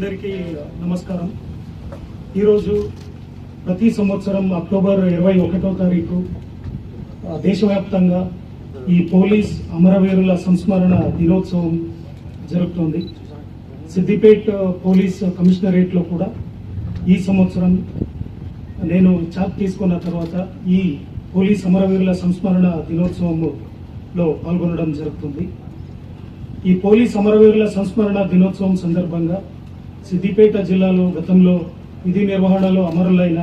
అందరికీ నమస్కారం. ఈరోజు ప్రతి సంవత్సరం అక్టోబర్ ఇరవై ఒకటో తారీఖు దేశవ్యాప్తంగా ఈ పోలీస్ అమరవీరుల సంస్మరణ దినోత్సవం జరుగుతోంది. సిద్దిపేట్ పోలీస్ కమిషనరేట్లో కూడా ఈ సంవత్సరం నేను చాక్ తీసుకున్న తర్వాత ఈ పోలీస్ అమరవీరుల సంస్మరణ దినోత్సవంలో పాల్గొనడం జరుగుతుంది. ఈ పోలీస్ అమరవీరుల సంస్మరణ దినోత్సవం సందర్భంగా సిద్దిపేట జిల్లాలో గతంలో విధి నిర్వహణలో అమరులైన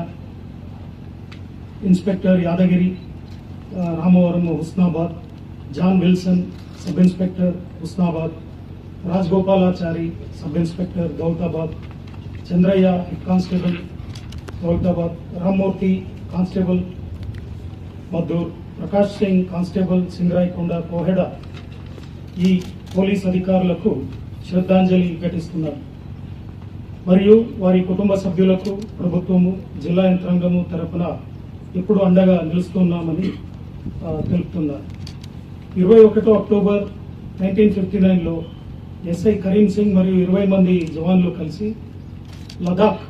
inspector Yadagiri Ramavaram Husnabad John Wilson sub inspector Husnabad Rajagopalachari sub inspector Gautabad Chandraiah head constable Gautabad Rammurthy constable Maddur Prakash Singh constable Singarayakonda Koheda ఈ పోలీస్ అధికారులకు శ్రద్ధాంజలి ఘటిస్తున్నారు మరియు వారి కుటుంబ సభ్యులకు ప్రభుత్వము జిల్లా యంత్రాంగము తరపున ఎప్పుడు అండగా నిలుస్తున్నామని తెలుపుతున్నారు. ఇరవై ఒకటో అక్టోబర్ నైన్టీన్ ఫిఫ్టీ నైన్లో ఎస్ఐ కరీం సింగ్ మరియు ఇరవై మంది జవాన్లు కలిసి లదాఖ్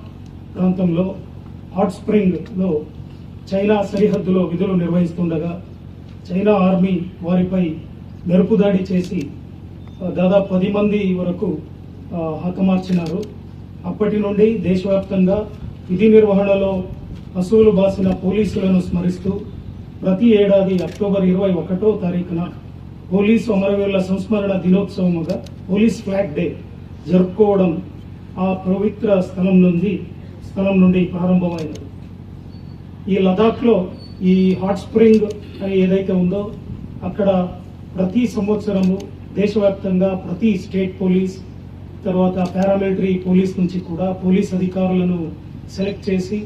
ప్రాంతంలో హాట్ స్ప్రింగ్లో చైనా సరిహద్దులో విధులు నిర్వహిస్తుండగా చైనా ఆర్మీ వారిపై మెరుపుదాడి చేసి దాదాపు పది మంది వరకు హతమార్చినారు. అప్పటి నుండి దేశవ్యాప్తంగా విధి నిర్వహణలో అసూలు బాసిన పోలీసులను స్మరిస్తూ ప్రతి ఏడాది అక్టోబర్ ఇరవై ఒకటో తారీఖున పోలీసు అమరవీరుల సంస్మరణ దినోత్సవముగా పోలీస్ ఫ్లాగ్ డే జరుపుకోవడం ఆ పవిత్ర స్థలం నుండి స్థలం నుండి ప్రారంభమైనది. ఈ లదాఖ్లో ఈ హాట్ స్ప్రింగ్ అని ఏదైతే ఉందో అక్కడ ప్రతి సంవత్సరము దేశవ్యాప్తంగా ప్రతి స్టేట్ పోలీస్ తర్వాత పారామిలిటరీ పోలీస్ నుంచి కూడా పోలీస్ అధికారులను సెలెక్ట్ చేసి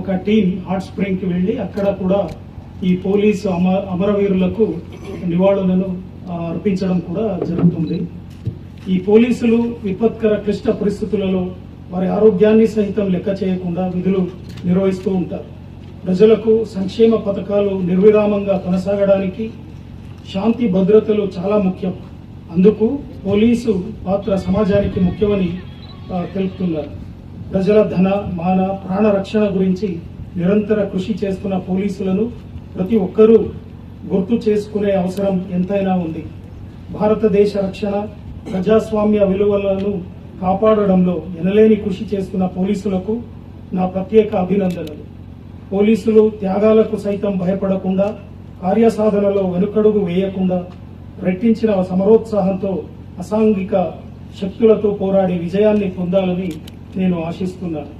ఒక టీం హాట్ స్ప్రింగ్కి వెళ్ళి అక్కడ కూడా ఈ పోలీసు అమ అమరవీరులకు నివాళులను అర్పించడం కూడా జరుగుతుంది. ఈ పోలీసులు విపత్కర క్లిష్ట పరిస్థితులలో వారి ఆరోగ్యాన్ని సహితం లెక్క చేయకుండా విధులు నిర్వహిస్తూ ఉంటారు. ప్రజలకు సంక్షేమ పథకాలు నిర్విరామంగా కొనసాగడానికి శాంతి భద్రతలు చాలా ముఖ్యం. అందుకు పోలీసు పాత్ర సమాజానికి ముఖ్యమని తెలుపుతున్నారు. ప్రజల ధన మాన ప్రాణ రక్షణ గురించి నిరంతర కృషి చేస్తున్న పోలీసులను ప్రతి ఒక్కరూ గుర్తు చేసుకునే అవసరం ఎంతైనా ఉంది. భారతదేశ రక్షణ ప్రజాస్వామ్య విలువలను కాపాడడంలో ఎనలేని కృషి చేస్తున్న పోలీసులకు నా ప్రత్యేక అభినందనలు. పోలీసులు త్యాగాలకు సైతం భయపడకుండా కార్యసాధనలో వెనుకడుగు వేయకుండా రెట్టించిన సమరోత్సాహంతో అసాంఘిక శక్తులతో పోరాడి విజయాన్ని పొందాలని నేను ఆశిస్తున్నాను.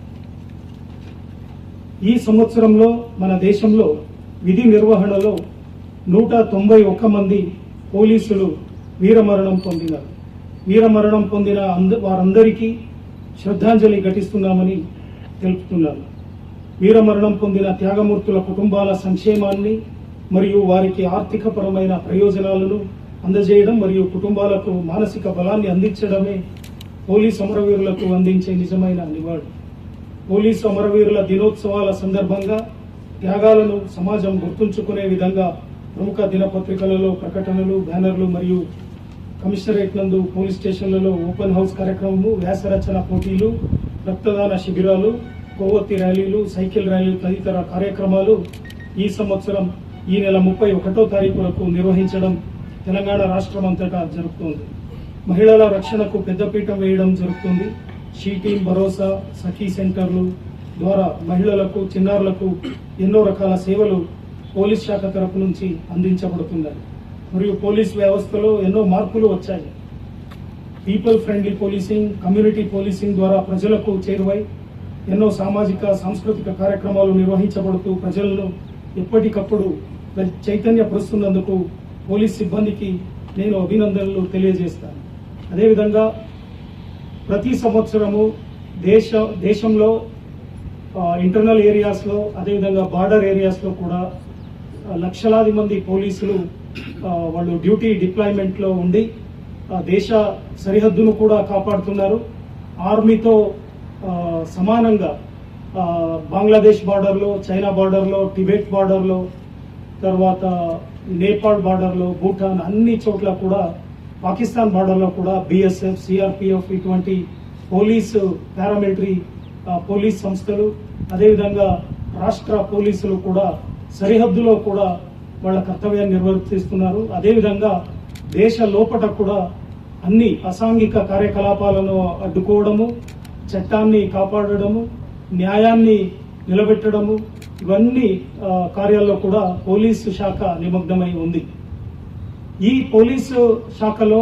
ఈ సంవత్సరంలో మన దేశంలో విధి నిర్వహణలో నూట తొంభై ఒక్క మంది పోలీసులు వీరమరణం పొందినారు. వీరమరణం పొందిన అంద వారందరికీ శ్రద్ధాంజలి ఘటిస్తున్నామని తెలుపుతున్నాను. వీరమరణం పొందిన త్యాగమూర్తుల కుటుంబాల సంక్షేమాన్ని మరియు వారికి ఆర్థికపరమైన ప్రయోజనాలను అందజేయడం మరియు కుటుంబాలకు మానసిక బలాన్ని అందించడమే పోలీస్ అమరవీరులకు అందించే నిజమైన నివాళి. పోలీసు అమరవీరుల దినోత్సవాల సందర్భంగా త్యాగాలను సమాజం గుర్తుంచుకునే విధంగా ప్రముఖ దినపత్రికలలో ప్రకటనలు బ్యానర్లు మరియు కమిషనరేట్ నందు పోలీస్ స్టేషన్లలో ఓపెన్ హౌస్ కార్యక్రమము వ్యాసరచన పోటీలు రక్తదాన శిబిరాలు కొవ్వొత్తి ర్యాలీలు సైకిల్ ర్యాలీలు తదితర కార్యక్రమాలు ఈ సంవత్సరం ఈ నెల ముప్పై ఒకటో తారీఖు వరకు నిర్వహించడం తెలంగాణ రాష్ట్రం అంతటా జరుగుతోంది మహిళల రక్షణకు పెద్దపీట వేయడం జరుగుతుంది షీటీ భరోసా సఖీ సెంటర్లు ద్వారా మహిళలకు చిన్నారులకు ఎన్నో రకాల సేవలు పోలీస్ శాఖ తరపు నుంచి అందించబడుతున్నాయి. మరియు పోలీస్ వ్యవస్థలో ఎన్నో మార్పులు వచ్చాయి. People friendly policing community policing ద్వారా ప్రజలకు చేరువై ఎన్నో సామాజిక సాంస్కృతిక కార్యక్రమాలు నిర్వహించబడుతూ ప్రజలను ఎప్పటికప్పుడు చైతన్యపరుస్తున్నందుకు పోలీస్ సిబ్బందికి నేను అభినందనలు తెలియజేస్తాను. అదేవిధంగా ప్రతి సంవత్సరము దేశ దేశంలో ఇంటర్నల్ ఏరియాస్లో అదేవిధంగా బార్డర్ ఏరియాస్లో కూడా లక్షలాది మంది పోలీసులు వాళ్ళు డ్యూటీ డిప్లాయ్మెంట్లో ఉండి ఆ, దేశ సరిహద్దును కూడా కాపాడుతున్నారు. ఆర్మీతో సమానంగా బంగ్లాదేశ్ బార్డర్లో చైనా బార్డర్లో టిబెట్ బార్డర్లో తర్వాత నేపాల్ బార్డర్లో భూటాన్ అన్ని చోట్ల కూడా పాకిస్తాన్ బార్డర్లో కూడా బిఎస్ఎఫ్ సిఆర్పిఎఫ్ ఇటువంటి పోలీసు పారామిలిటరీ పోలీస్ సంస్థలు అదేవిధంగా రాష్ట్ర పోలీసులు కూడా సరిహద్దులో కూడా వాళ్ళ కర్తవ్యాన్ని నిర్వర్తిస్తున్నారు. అదేవిధంగా దేశ లోపట కూడా అన్ని అసాంఘిక కార్యకలాపాలను అడ్డుకోవడము చట్టాన్ని కాపాడడము న్యాయాన్ని నిలబెట్టడము ఇవన్నీ కార్యాల్లో కూడా పోలీసు శాఖ నిమగ్నమై ఉంది. ఈ పోలీసు శాఖలో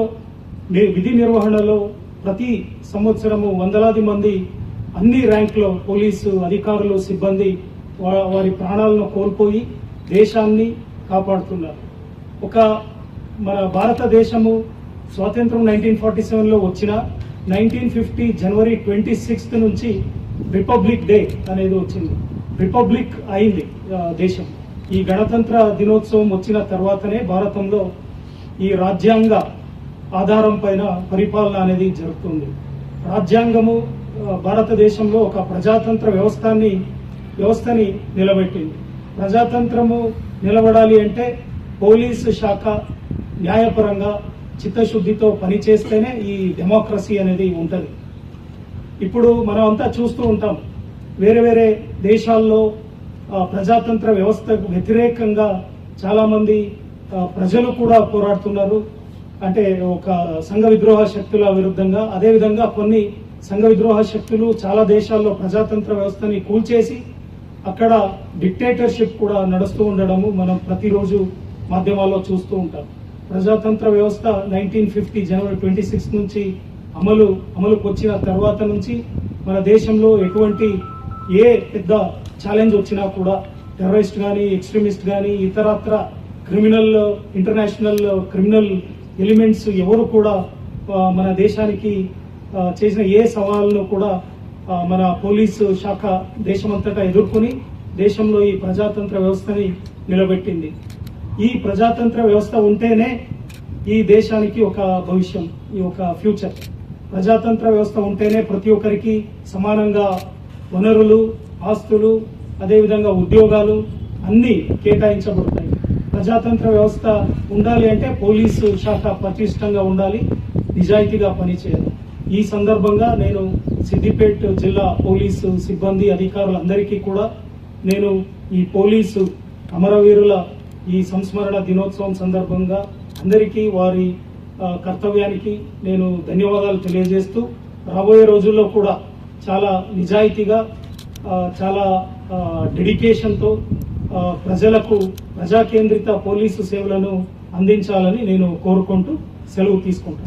విధి నిర్వహణలో ప్రతి సంవత్సరము వందలాది మంది అన్ని ర్యాంకులో పోలీసు అధికారులు సిబ్బంది వారి ప్రాణాలను కోల్పోయి దేశాన్ని కాపాడుతున్నారు. ఒక మన భారతదేశము స్వాతంత్రం నైన్టీన్ ఫార్టీ సెవెన్లో వచ్చిన nineteen fifty January twenty sixth నుంచి రిపబ్లిక్ డే అనేది వచ్చింది. రిపబ్లిక్ అయింది దేశం. ఈ గణతంత్ర దినోత్సవం వచ్చిన తర్వాతనే భారతంలో ఈ రాజ్యాంగ ఆధారం పైన పరిపాలన అనేది జరుగుతుంది. రాజ్యాంగము భారతదేశంలో ఒక ప్రజాతంత్ర వ్యవస్థని వ్యవస్థని నిలబెట్టింది. ప్రజాతంత్రము నిలబడాలి అంటే పోలీసు శాఖ న్యాయపరంగా చిత్తశుద్ధితో పనిచేస్తేనే ఈ డెమోక్రసీ అనేది ఉంటుంది. ఇప్పుడు మనం అంతా చూస్తూ ఉంటాం. వేరే వేరే దేశాల్లో ప్రజాతంత్ర వ్యవస్థకు వ్యతిరేకంగా చాలామంది ప్రజలు కూడా పోరాడుతున్నారు. అంటే ఒక సంఘ విద్రోహ శక్తుల విరుద్ధంగా. అదేవిధంగా కొన్ని సంఘ విద్రోహ శక్తులు చాలా దేశాల్లో ప్రజాతంత్ర వ్యవస్థని కూల్చేసి అక్కడ డిక్టేటర్షిప్ కూడా నడుస్తూ ఉండడము మనం ప్రతిరోజు మాధ్యమాల్లో చూస్తూ ఉంటాం. ప్రజాతంత్ర వ్యవస్థ nineteen fifty January twenty six నుంచి అమలు అమలుకు వచ్చిన తర్వాత నుంచి మన దేశంలో ఎటువంటి ఏ పెద్ద ఛాలెంజ్ వచ్చినా కూడా టెర్రరిస్ట్ కానీ ఎక్స్ట్రీమిస్ట్ కానీ ఇతరత్ర క్రిమినల్ ఇంటర్నేషనల్ క్రిమినల్ ఎలిమెంట్స్ ఎవరు కూడా మన దేశానికి చేసిన ఏ సవాళ్ళను కూడా మన పోలీసు శాఖ దేశమంతటా ఎదుర్కొని దేశంలో ఈ ప్రజాతంత్ర వ్యవస్థని నిలబెట్టింది. ఈ ప్రజాతంత్ర వ్యవస్థ ఉంటేనే ఈ దేశానికి ఒక భవిష్యం ఈ ఒక ఫ్యూచర్ ప్రజాతంత్ర వ్యవస్థ ఉంటేనే ప్రతి ఒక్కరికి సమానంగా వనరులు ఆస్తులు అదేవిధంగా ఉద్యోగాలు అన్నీ కేటాయించబడతాయి. ప్రజాతంత్ర వ్యవస్థ ఉండాలి అంటే పోలీసు శాఖ పటిష్టంగా ఉండాలి నిజాయితీగా పనిచేయాలి. ఈ సందర్భంగా నేను సిద్దిపేట్ జిల్లా పోలీసు సిబ్బంది అధికారులందరికీ కూడా నేను ఈ పోలీసు అమరవీరుల ఈ సంస్మరణ దినోత్సవం సందర్భంగా అందరికీ వారి కర్తవ్యానికి నేను ధన్యవాదాలు తెలియజేస్తూ రాబోయే రోజుల్లో కూడా చాలా నిజాయితీగా చాలా డెడికేషన్తో ప్రజలకు ప్రజాకేంద్రిత పోలీసు సేవలను అందించాలని నేను కోరుకుంటూ సెలవు తీసుకుంటాను